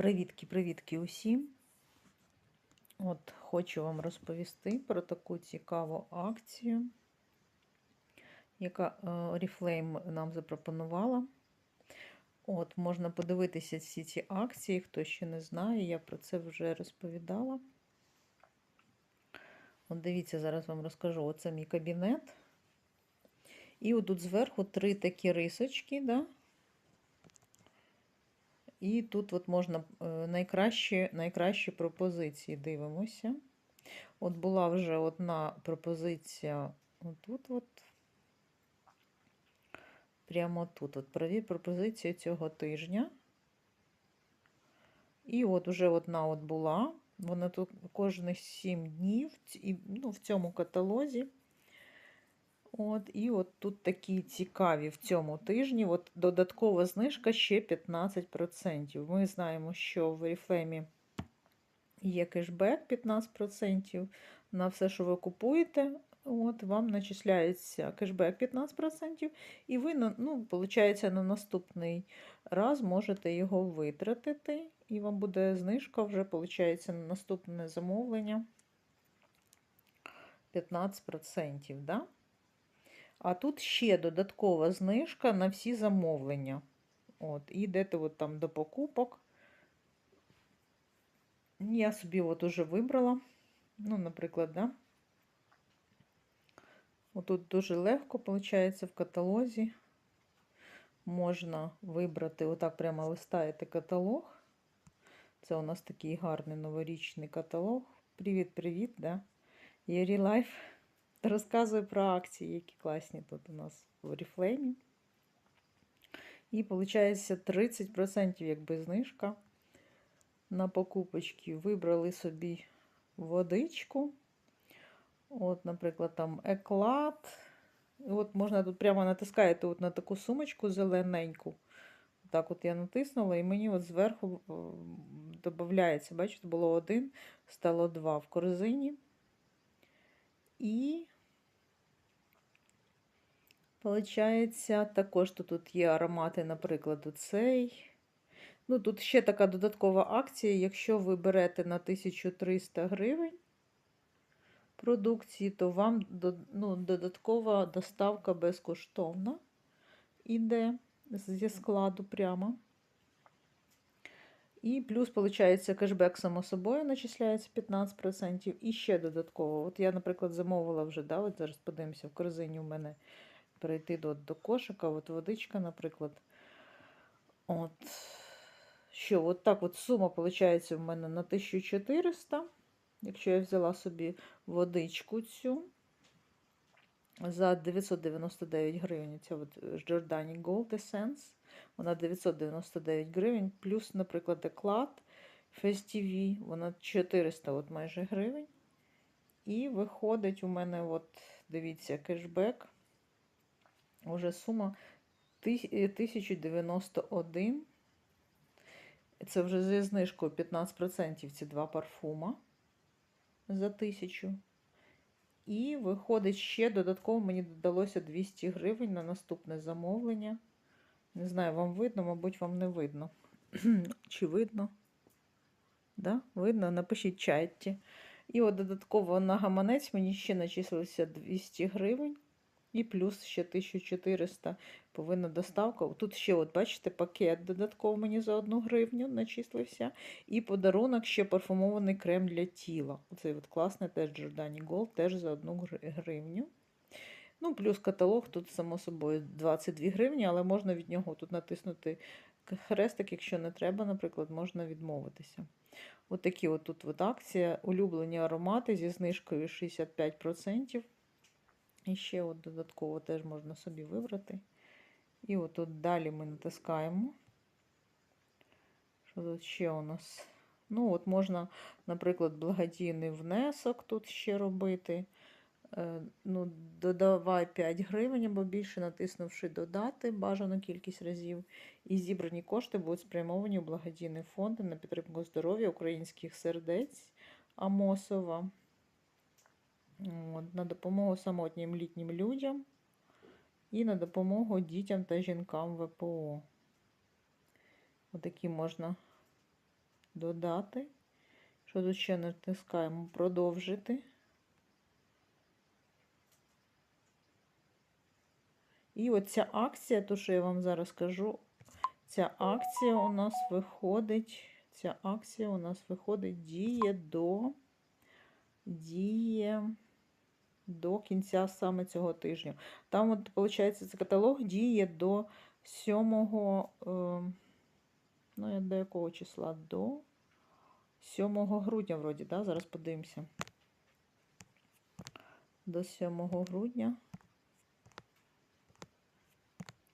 Привітки-привітки усім. От хочу вам розповісти про таку цікаву акцію, яка е, Oriflame нам запропонувала. От, можна подивитися всі ці акції, хто ще не знає, я про це вже розповідала. От дивіться, зараз вам розкажу. Оце мій кабінет. І отут зверху три такі рисочки, да? І тут от можна е, найкращі, найкращі пропозиції дивимося. От була вже одна пропозиція отут, от, прямо тут. От Провір пропозиція цього тижня. І от уже одна от була. Вона тут кожних 7 днів і, ну, в цьому каталозі. От, І от тут такі цікаві в цьому тижні. От Додаткова знижка ще 15%. Ми знаємо, що в Oriflame є кешбек 15% на все, що ви купуєте. От, Вам начисляється кешбек 15%, і ви, ну, виходить, на наступний раз можете його витратити, і вам буде знижка вже, виходить, на наступне замовлення 15%. Да? А тут ще додаткова знижка на всі замовлення. От, І йдете от там до покупок. Я собі от уже вибрала. Ну, наприклад, да. Отут дуже легко, виходить, в каталозі. Можна вибрати, отак прямо листаєте каталог. Це у нас такий гарний новорічний каталог. Привіт-привіт, да? Єрі Лайф. Розказую про акції, які класні тут у нас в Oriflame. І виходить 30% якби знижка на покупочки. Вибрали собі водичку. От, наприклад, там еклад. От можна тут прямо натискаєте от на таку сумочку зелененьку. Так от я натиснула, і мені от зверху додається, бачите, було один, стало два в корзині. І, получається, також тут є аромати, наприклад, оцей. Ну, тут ще така додаткова акція. Якщо ви берете на 1300 гривень продукції, то вам ну, додаткова доставка безкоштовна іде зі складу прямо. І плюс, виходить, кешбек, само собою, начисляється 15%. І ще додатково. От я, наприклад, замовила вже, да, от зараз подивимося, в корзині у мене перейти до до кошика, от водичка, наприклад. От. Що, от так от сума, виходить, у мене на 1400. Якщо я взяла собі водичку цю за 999 гривень, ця от Giordani Gold Essence. Вона 999 гривень, плюс, наприклад, еклад FSTV, вона 400 от майже гривень. І виходить у мене, от, дивіться, кешбек. Уже сума 1091. Це вже зі знижкою 15% ці два парфума за 1000. І виходить, ще додатково мені додалося 200 гривень на наступне замовлення. Не знаю, вам видно, мабуть, вам не видно. Чи видно? Да? Видно? Напишіть чайті. І от додатково на гаманець мені ще начислилося 200 гривень. І плюс ще 1400 повинна доставка. Тут ще, от бачите, пакет додатково мені за 1 гривню начислився. І подарунок ще парфумований крем для тіла. Оцей от класний теж Giordani Gold, теж за 1 гривню. Ну, плюс каталог, тут, само собою, 22 гривні, але можна від нього тут натиснути хрестик, якщо не треба, наприклад, можна відмовитися. От такі от тут от акція. Улюблені аромати зі знижкою 65%. І ще от додатково теж можна собі вибрати. І от тут далі ми натискаємо. Що тут ще у нас? Ну, от можна, наприклад, благодійний внесок тут ще робити. Е, ну, додавай 5 гривень або більше, натиснувши додати бажану кількість разів. І зібрані кошти будуть спрямовані у благодійний фонд на підтримку здоров'я українських сердець Амосова. На допомогу самотнім літнім людям і на допомогу дітям та жінкам ВПО. Отакі можна додати. Що тут ще натискаємо? Продовжити. І оця акція, то, що я вам зараз кажу, ця акція у нас виходить, ця акція у нас виходить діє до діє до кінця саме цього тижня. Там, от, виходить, це каталог діє до 7, е, ну, до якого числа? До 7 грудня, вроді, да? зараз подивимося. До 7 грудня.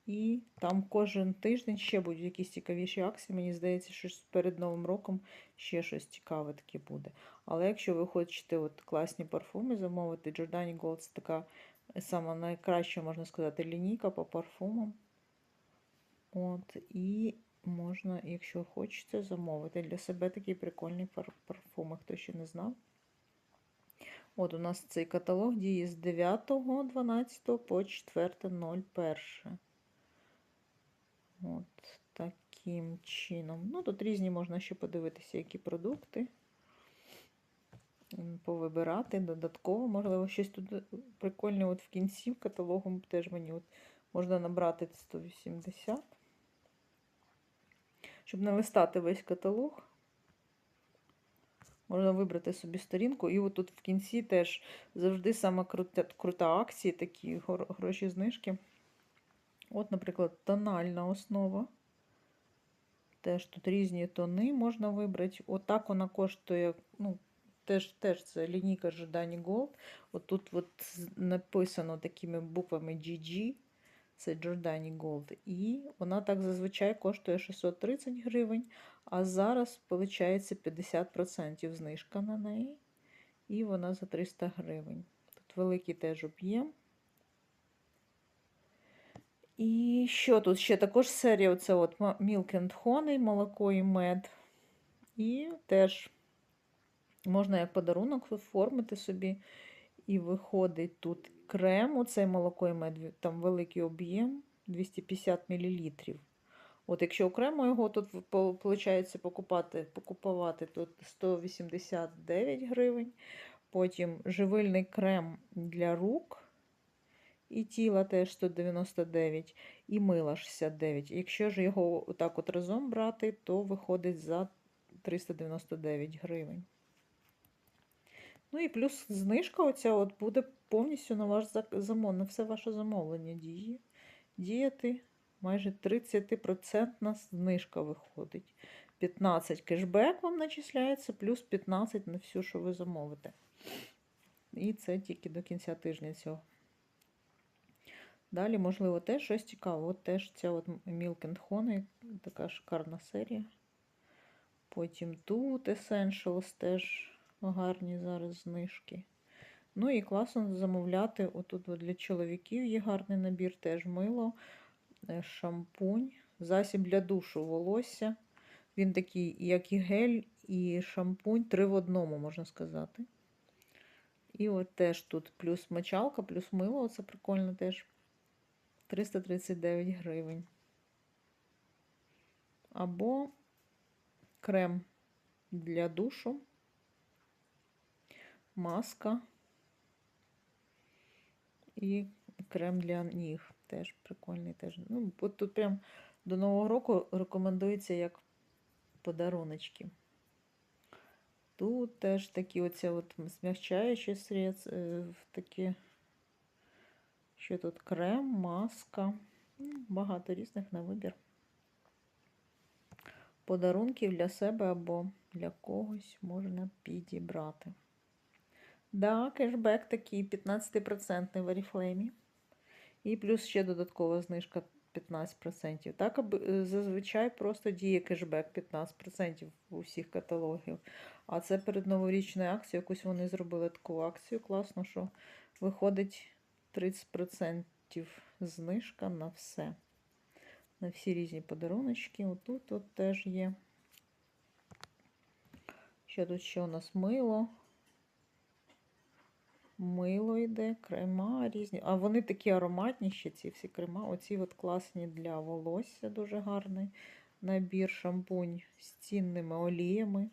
І там кожен тиждень ще будуть якісь цікавіші акції. Мені здається, що перед Новим роком ще щось цікаве таке буде. Але якщо ви хочете от класні парфуми замовити, Giordani Gold це така сама найкраща, можна сказати, лінійка по парфумам. От, І можна, якщо хочете, замовити для себе такий прикольний парфуми, хто ще не знав. От у нас цей каталог діє з 9.12 по 4.01. От таким чином. Ну, тут різні можна ще подивитися, які продукти. Повибирати додатково, можливо, щось тут прикольне от в кінці в каталогу теж мені от можна набрати 180. Щоб не листати весь каталог, можна вибрати собі сторінку. І от тут в кінці теж завжди сама крута, крута акція, такі гроші знижки. От, наприклад, тональна основа. Теж тут різні тони можна вибрати. Отак вона коштує, ну, теж теж це лінійка Жадані Gold. От тут от написано такими буквами GG. Це Giordani Gold. І вона так зазвичай коштує 630 гривень, а зараз, виходить, 50% знижка на неї. І вона за 300 гривень. Тут великий теж об'єм. І що тут ще також серія оце от Milk and Honey, молоко і мед. І теж можна як подарунок оформити собі. І виходить тут крем, оце молоко і мед, там великий об'єм 250 мл. От якщо окремо його тут виходить покупати, покупувати тут 189 гривень. Потім живильний крем для рук. І тіла теж 199, і мила 69. Якщо ж його отак от разом брати, то виходить за 399 гривень. Ну і плюс знижка оця от буде повністю на ваш замовлення, на все ваше замовлення діє. Діяти майже 30% знижка виходить. 15 кешбек вам начисляється, плюс 15 на все, що ви замовите. І це тільки до кінця тижня цього. Далі, можливо, теж щось цікаве. От теж ця от Milk and Honey, така шикарна серія. Потім тут Essentials теж гарні зараз знижки. Ну і класно замовляти. Отут для чоловіків є гарний набір, теж мило, е, шампунь, засіб для душу, волосся. Він такий, як і гель, і шампунь, три в одному, можна сказати. І от теж тут плюс мочалка, плюс мило, це прикольно теж. 339 гривень. Або крем для душу, маска і крем для ніг. Теж прикольний. теж. Ну, от Тут прям до Нового року рекомендується як подаруночки. Тут теж такі оці от змягчаючі средства, такі що тут крем, маска, багато різних на вибір. Подарунків для себе або для когось можна підібрати. Да, кешбек такий 15% в Oriflame. І плюс ще додаткова знижка 15%. Так, зазвичай просто діє кешбек 15% у всіх каталогів. А це перед новорічною акцією, якусь вони зробили таку акцію. Класно, що виходить 30% знижка на все. На всі різні подаруночки. Отут от теж є. Що тут ще у нас мило? Мило йде, крема різні. А вони такі ароматні ще, ці всі крема. Оці от класні для волосся, дуже гарний. набір шампунь з цінними оліями,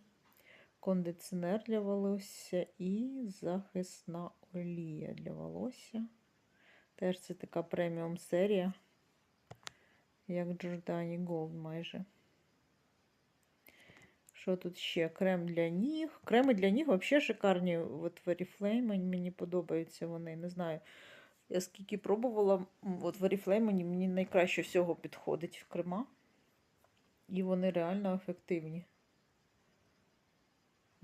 кондиціонер для волосся і захисна олія для волосся. Теж це така преміум серія, як Giordani Gold майже. Що тут ще? Крем для ніг. Креми для ніг взагалі шикарні. От Oriflame, мені подобаються вони. Не знаю. Я скільки пробувала, от Oriflame мені, мені найкраще всього підходить в крема. І вони реально ефективні.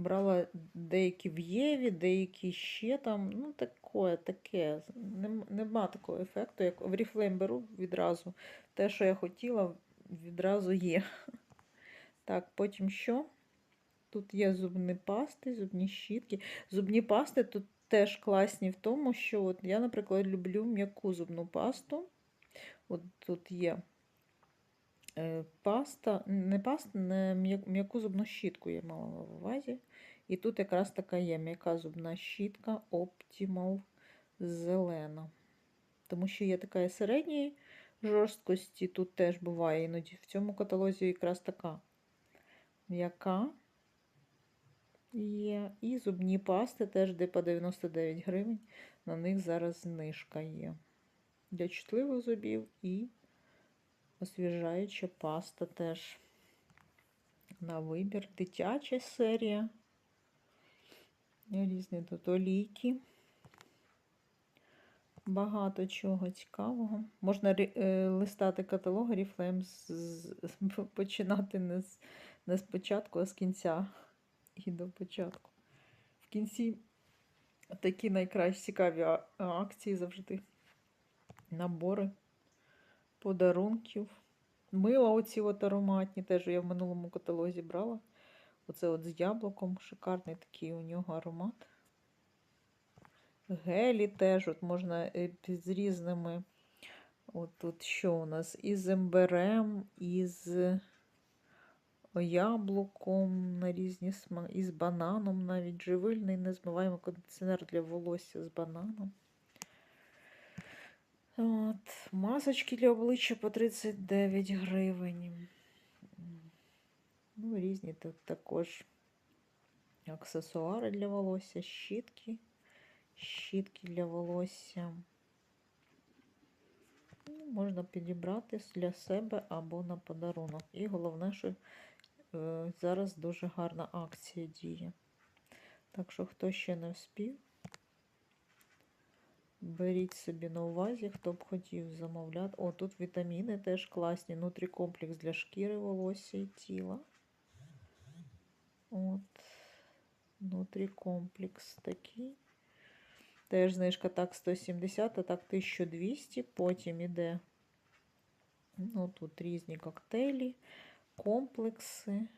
Брала деякі в Єві, деякі ще там. Ну, таке, таке. Нема такого ефекту, як в Oriflame беру відразу. Те, що я хотіла, відразу є. Так, потім що? Тут є зубні пасти, зубні щітки. Зубні пасти тут теж класні в тому, що от я, наприклад, люблю м'яку зубну пасту. От тут є паста, не паста, м'яку зубну щітку я мала на увазі. І тут якраз така є м'яка зубна щітка Optimal зелена. Тому що є така середньої жорсткості, тут теж буває іноді. В цьому каталозі якраз така м'яка є. І зубні пасти теж де по 99 гривень. На них зараз знижка є. Для чутливих зубів і освіжаюча паста теж на вибір. Дитяча серія. Різні тут олійки. Багато чого цікавого. Можна е, листати каталог Oriflame починати не з, не з початку, а з кінця і до початку. В кінці такі найкращі цікаві акції завжди. Набори подарунків. Мила оці от ароматні, теж я в минулому каталозі брала. Оце от з яблуком. Шикарний такий у нього аромат. Гелі теж от можна е, з різними. От тут що у нас? Із імбирем, із яблуком на різні смаки, із бананом, навіть живильний, незмиваємий кондиціонер для волосся з бананом. От, масочки для обличчя по 39 гривень. Ну, різні тут також аксесуари для волосся, щітки, щітки для волосся. Ну, можна підібрати для себе або на подарунок. І головне, що е, зараз дуже гарна акція діє. Так що, хто ще не вспів, беріть собі на увазі, хто б хотів замовляти. О, тут вітаміни теж класні. Нутрікомплекс для шкіри, волосся і тіла. От. Нутрікомплекс такий. Теж знижка так 170, а так 1200. Потім іде. Ну, тут різні коктейлі, комплекси.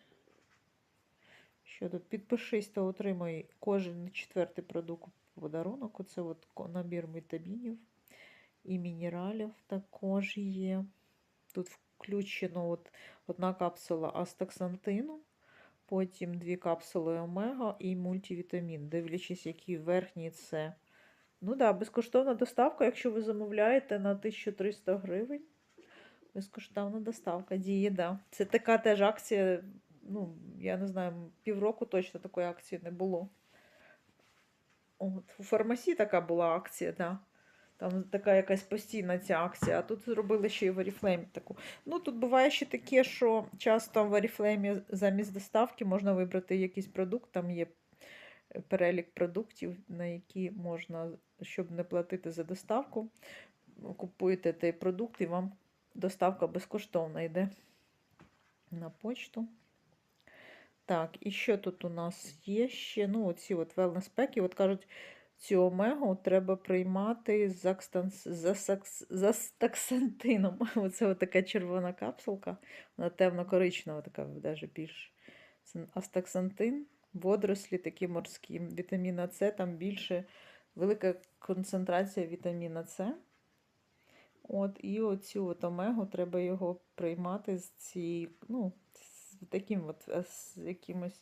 Що тут? Підпишись та отримай кожен четвертий продукт подарунок. Оце от набір вітамінів і мінералів також є. Тут включено от одна капсула астаксантину, потім дві капсули омега і мультивітамін, дивлячись, які верхні це. Ну да, безкоштовна доставка, якщо ви замовляєте на 1300 гривень. Безкоштовна доставка діє, да. Це така теж акція. Ну, я не знаю, півроку точно такої акції не було. От, у фармасі така була акція, да. Там така якась постійна ця акція, а тут зробили ще й в Oriflame таку. Ну, тут буває ще таке, що часто в Oriflame замість доставки можна вибрати якийсь продукт, там є перелік продуктів, на які можна, щоб не платити за доставку, купуєте той продукт і вам доставка безкоштовна йде на почту. Так, і що тут у нас є ще? Ну, оці от wellness пеки. От кажуть, цю омегу треба приймати за, стаксантином. Оце така червона капсулка. Вона темно-коричнева, така навіть більш. Це астаксантин, водорослі такі морські. Вітаміна С, там більше велика концентрація вітаміна С. От, і оцю от омегу треба його приймати з цією, ну, таким от, з якимось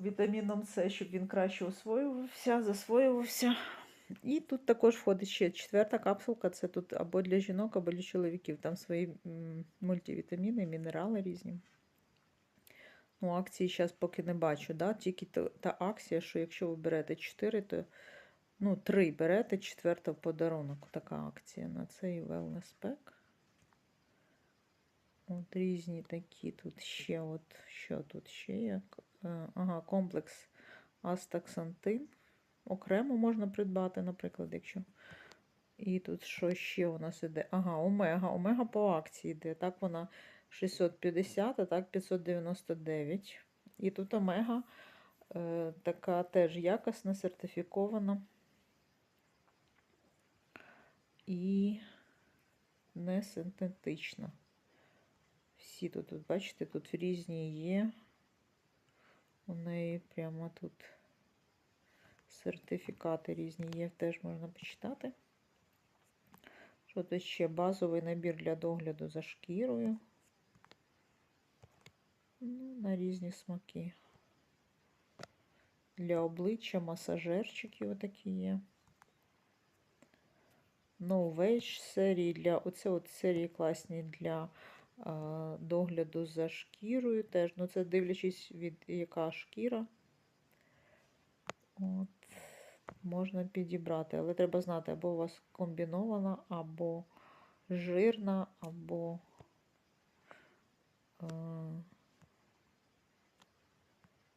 вітаміном С, щоб він краще освоювався, засвоювався І тут також входить ще четверта капсулка. Це тут або для жінок, або для чоловіків. Там свої мультивітаміни, мінерали різні. Ну, акції зараз поки не бачу. Да? Тільки та акція, що якщо ви берете 4, то ну, 3 берете, четверта в подарунок. Така акція на цей wellness pack. От різні такі тут ще, от що тут ще є? Е, Ага, комплекс астаксантин. Окремо можна придбати, наприклад, якщо. І тут що ще у нас іде? Ага, омега. Омега по акції йде. Так вона 650, а так 599. І тут омега е, така теж якісна, сертифікована. І не синтетична. Всі тут, тут, бачите, тут різні є. У неї прямо тут сертифікати різні є, теж можна почитати. Що тут ще базовий набір для догляду за шкірою. Ну, на різні смаки. Для обличчя масажерчики отакі є. No Wage серії для оце от серії класні для догляду за шкірою теж. Ну, це дивлячись від яка шкіра. От, можна підібрати, але треба знати, або у вас комбінована, або жирна, або е,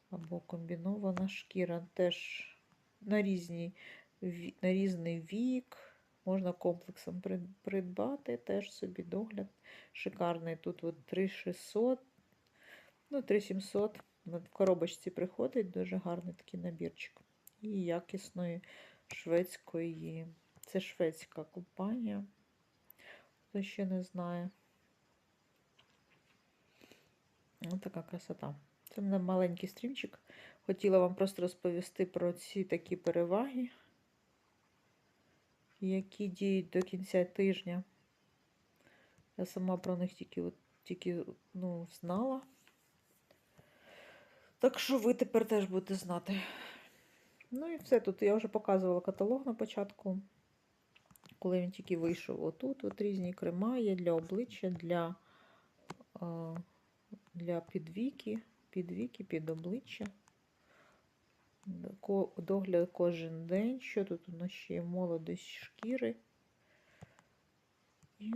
або комбінована шкіра. Теж на, різні, на різний вік. Можна комплексом придбати, теж собі догляд. Шикарний. Тут от 3600, ну 3700. В коробочці приходить дуже гарний такий набірчик. І якісної шведської. Це шведська компанія. Хто ще не знає. Ось така красота. Це в мене маленький стрімчик. Хотіла вам просто розповісти про ці такі переваги, які діють до кінця тижня. Я сама про них тільки, от, тільки ну, знала. Так що ви тепер теж будете знати. Ну і все тут. Я вже показувала каталог на початку, коли він тільки вийшов. Отут от різні крема є для обличчя, для, для підвіки, підвіки, під обличчя. Догляд кожен день. Що тут у нас ще є? Молодість шкіри. І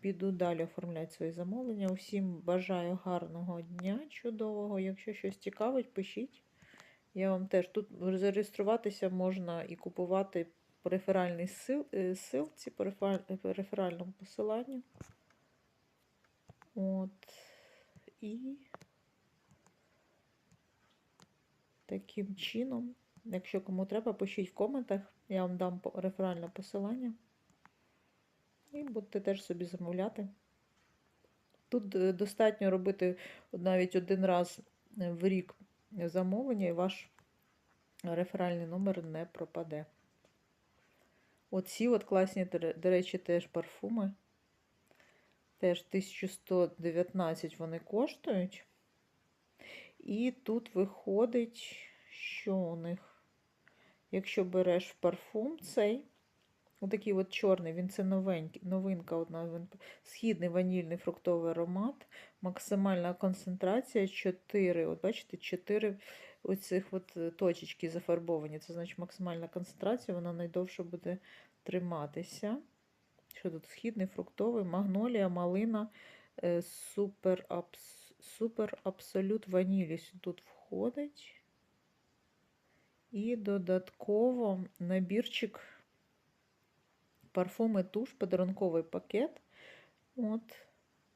піду далі оформляти свої замовлення. Усім бажаю гарного дня, чудового. Якщо щось цікавить, пишіть. Я вам теж тут зареєструватися можна і купувати по реферальній е, силці, по реферальному посиланню. От. І таким чином, якщо кому треба, пишіть в коментах, я вам дам реферальне посилання. І будете теж собі замовляти. Тут е, достатньо робити навіть один раз е, в рік замовлення, і ваш реферальний номер не пропаде. Оці от класні, до речі, теж парфуми. Теж 1119 вони коштують. І тут виходить, що у них, якщо береш парфум цей, отакий от чорний, він це новенький, новинка одна, східний ванільний фруктовий аромат, максимальна концентрація 4, от бачите, 4 оцих от е, точечки зафарбовані. Це значить максимальна концентрація, вона найдовше буде триматися. Що тут? Східний фруктовий, магнолія, малина, е, супер, абс, супер абсолют ванілі тут входить. І додатково набірчик парфуми туш, подарунковий пакет. От.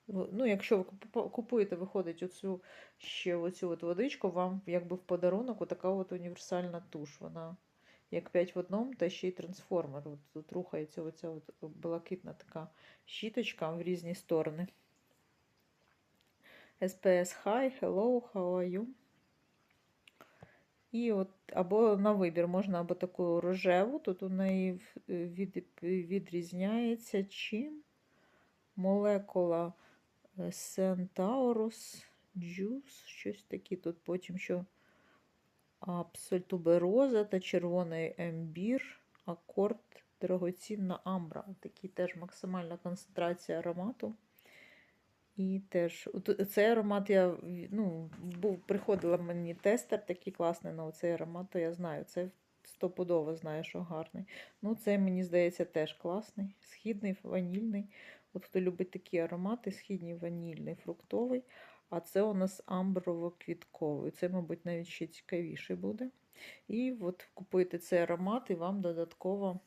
Ну, якщо ви купу- купуєте, виходить оцю ще оцю от водичку, вам якби в подарунок отака от універсальна туш. Вона як 5 в одному, та ще й трансформер. От тут рухається оця от блакитна така щіточка в різні сторони. SPS Hi, hello, how are you? І от або на вибір можна або таку рожеву, тут у неї від, відрізняється чим молекула е, Centaurus Juice, щось таке тут потім що абсольтубероза та червоний ембір, акорд дорогоцінна амбра. Такий теж максимальна концентрація аромату. І теж цей аромат я ну, був, приходила мені тестер такий класний на цей аромат, то я знаю, це стопудово знаю, що гарний. Ну, цей, мені здається, теж класний. Східний, ванільний. От хто любить такі аромати, східний, ванільний, фруктовий. А це у нас амброво-квітковий. Це, мабуть, навіть ще цікавіший буде. І от купуєте цей аромат, і вам додатково.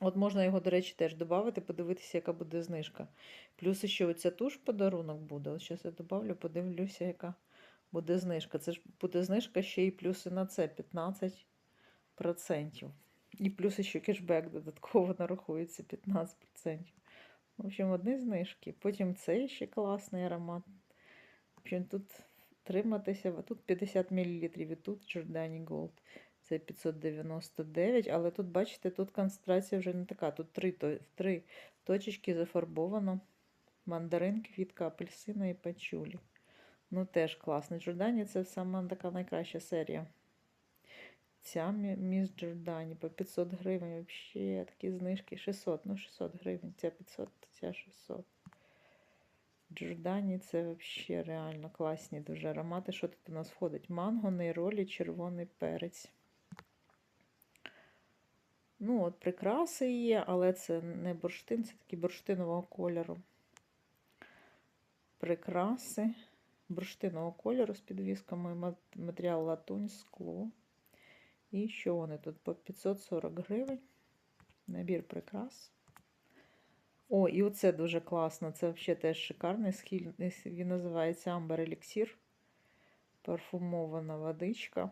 От можна його, до речі, теж додати, подивитися, яка буде знижка. Плюс ще оця туш подарунок буде. От зараз я додавлю, подивлюся, яка буде знижка. Це ж буде знижка ще і плюси на це 15%. І плюс ще кешбек додатково нарахується 15%. В общем, одні знижки. Потім цей ще класний аромат. В общем, тут триматися, тут 50 мл і тут Giordani Gold. Це 599, але тут, бачите, тут концентрація вже не така. Тут три, три точечки зафарбовано. Мандарин, квітка, апельсина і пачулі. Ну, теж класно. Джордані це сама така найкраща серія. Ця мі- міс Джордані по 500 гривень. Взагалі такі знижки 600. Ну, 600 гривень. Ця 500, ця 600. Джордані це взагалі реально класні дуже аромати. Що тут у нас входить? Манго, нейролі, червоний перець. Ну, от прикраси є, але це не бурштин, це такі бурштинового кольору. Прикраси бурштинового кольору з підвісками, матеріал латунь, скло. І що вони тут? По 540 гривень. Набір прикрас. О, і оце дуже класно. Це взагалі теж шикарний схід. Він називається Amber Elixir. Парфумована водичка.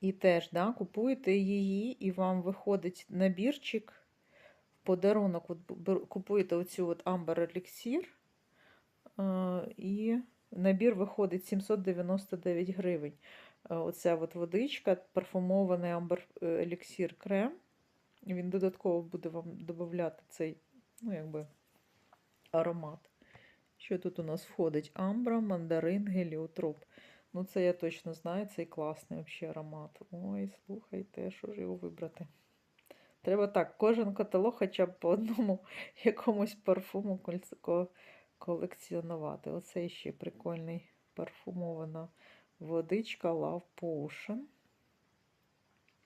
І теж, да, купуєте її, і вам виходить набірчик в подарунок. От купуєте оцю от Amber Elixir, е, і набір виходить 799 гривень. Е, Оця от водичка, парфумований Amber Elixir крем. Він додатково буде вам додати цей, ну, якби, аромат. Що тут у нас входить? Амбра, мандарин, геліотроп. Ну, це я точно знаю, цей класний взагалі аромат. Ой, слухайте, що ж його вибрати? Треба так, кожен каталог хоча б по одному якомусь парфуму колекціонувати. Оце ще прикольний парфумована водичка Love Potion.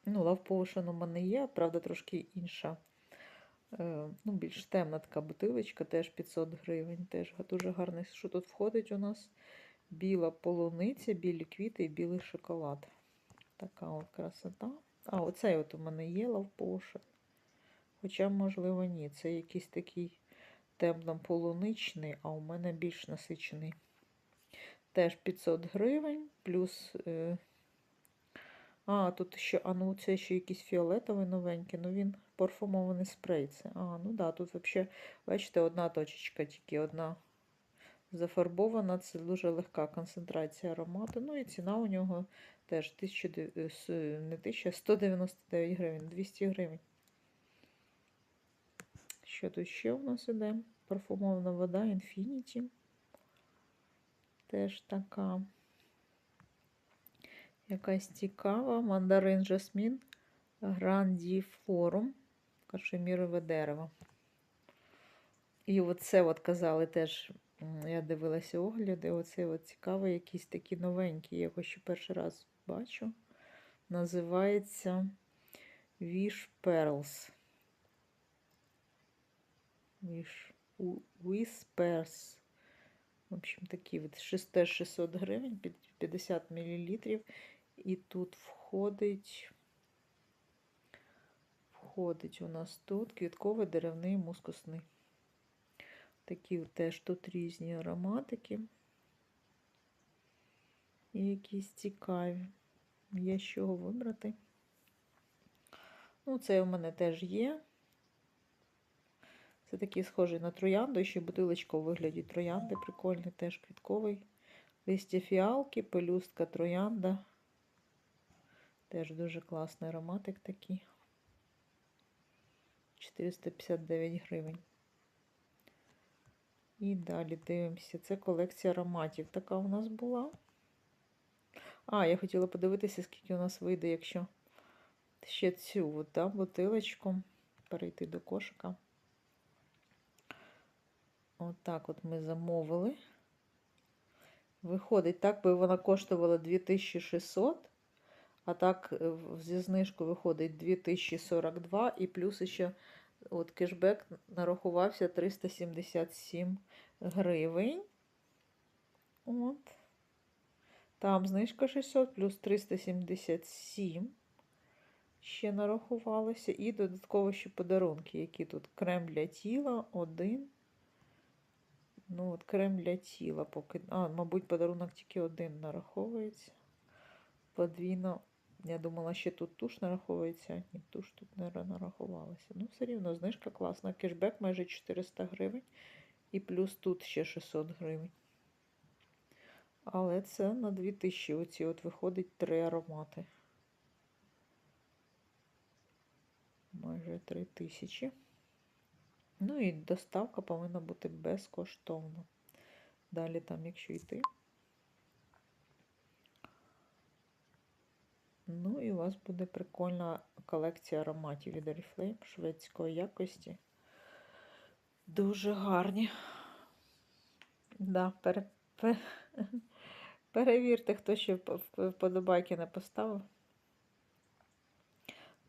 Ну, Love Potion у мене є, правда, трошки інша. Е, Ну, більш темна така бутилочка, теж 500 гривень. Теж дуже гарний. Що тут входить у нас? Біла полуниця, білі квіти і білий шоколад. Така от красота. А, оцей от у мене є Love Хоча, можливо, ні. Це якийсь такий темно-полуничний, а у мене більш насичений. Теж 500 гривень, плюс. Е... А, тут ще, а ну це ще якийсь фіолетовий новенький, ну він парфумований спрей. Це. А, ну да, тут взагалі, бачите, одна точечка, тільки одна зафарбована. Це дуже легка концентрація аромату. Ну і ціна у нього теж 1000, е, не 1000, 199 гривень, 200 гривень. Що тут ще у нас іде? Парфумована вода Infinity. Теж така. Якась цікава. Мандарин жасмін. Грандіфлорум. Кашемірове дерево. І оце от казали теж, я дивилася огляди, оце от цікавий, якийсь такий новенький, я його ще перший раз бачу. Називається Wish Pearls. Wish Whispers. В общем, такі от 600 гривень, 50 мл. І тут входить, входить у нас тут квітковий деревний мускусний. Такі теж тут різні ароматики. І якісь цікаві. Є з чого вибрати. Ну, це у мене теж є. Це такий схожий на троянду, і ще бутилочка у вигляді троянди. Прикольний, теж квітковий. Листя фіалки, пелюстка троянда. Теж дуже класний ароматик такий. 459 гривень. І далі дивимося. Це колекція ароматів. Така у нас була. А, я хотіла подивитися, скільки у нас вийде, якщо ще цю от, да, бутилочку, перейти до кошика. Отак от ми замовили. Виходить, так би вона коштувала 2600, а так е, зі знижкою виходить 2042 і плюс ще от кешбек нарахувався 377 гривень. От. Там знижка 600 плюс 377 ще нарахувалося. І додатково ще подарунки, які тут крем для тіла, один. Ну, от крем для тіла поки. А, мабуть, подарунок тільки один нараховується. Подвійно. Я думала, ще тут туш нараховується. Ні, туш тут не нарахувалася. Ну, все рівно, знижка класна. Кешбек майже 400 гривень. І плюс тут ще 600 гривень. Але це на 2000. Оці от виходить три аромати. Майже 3000. Ну і доставка повинна бути безкоштовна. Далі там, якщо йти. Ну і у вас буде прикольна колекція ароматів від Oriflame шведської якості. Дуже гарні. Да, пере, пе- перевірте, хто ще вп- вп- вподобайки не поставив.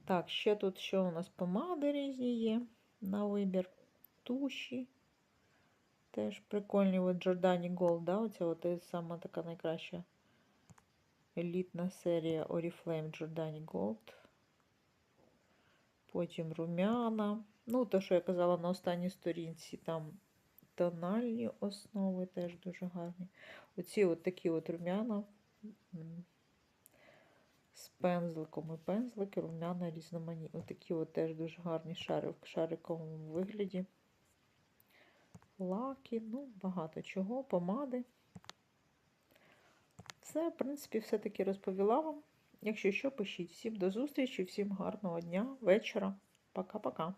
Так, ще тут що у нас помади різні є на вибір. Туші. Теж прикольні. От Giordani Gold, да? Оця от сама така найкраща елітна серія Oriflame Giordani Gold. Потім румяна. Ну, те, що я казала на останній сторінці, там тональні основи теж дуже гарні. Оці от такі от румяна. З пензликом і пензлики, румяна різноманітні. Отакі от теж дуже гарні шари в шариковому вигляді. Лаки, ну, багато чого, помади. Це, в принципі, все-таки розповіла вам. Якщо що, пишіть. Всім до зустрічі, всім гарного дня, вечора. Пока-пока.